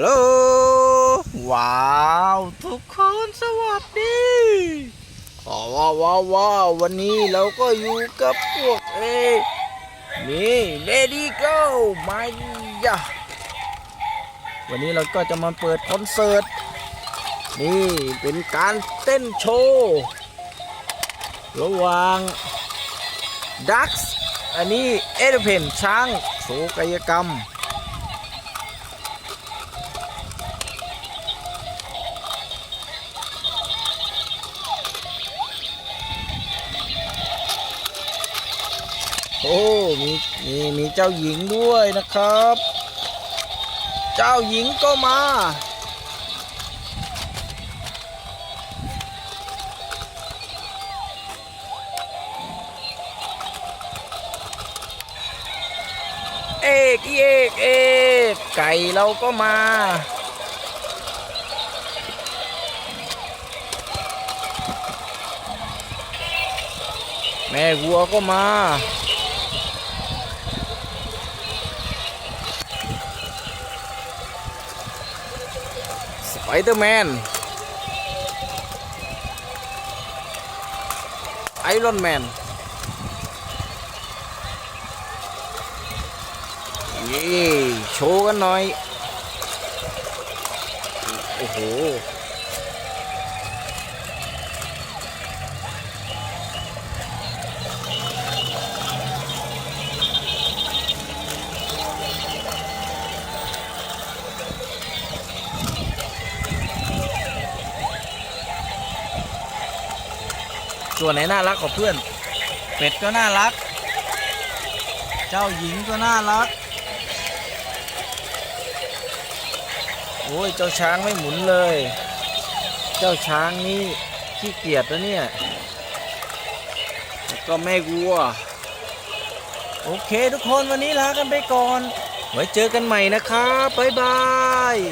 ฮัลโหลว้าว ทุกคนสวัสดีอ๋อว้าวว้าวว้าววันนี้เราก็อยู่กับพวกเอนี่เลดี้โก้มายะวันนี้เราก็จะมาเปิดคอนเสิร์ต นี่เป็นการเต้นโชว์ระหว่างดักส์อันนี้เอเดเพนช้างโชว์กายกรรม โอ้มีมีมีเจ้าหญิงด้วยนะครับ เจ้าหญิงก็มา เอกเอกเอกไก่เราก็มาแม่วัวก็มา สไปเดอร์แมนไอรอนแมนเย้โชว์กันหน่อย โอ้โห ส่วนไหนน่ารักกว่าเพื่อน เป็ดก็น่ารัก เจ้าหญิงก็น่ารัก โอ้ย เจ้าช้างไม่หมุนเลย เจ้าช้างนี่ขี้เกียจนะเนี่ย ก็แม่วัว โอเคทุกคนวันนี้ลากันไปก่อน ไว้เจอกันใหม่นะครับ บ๊ายบาย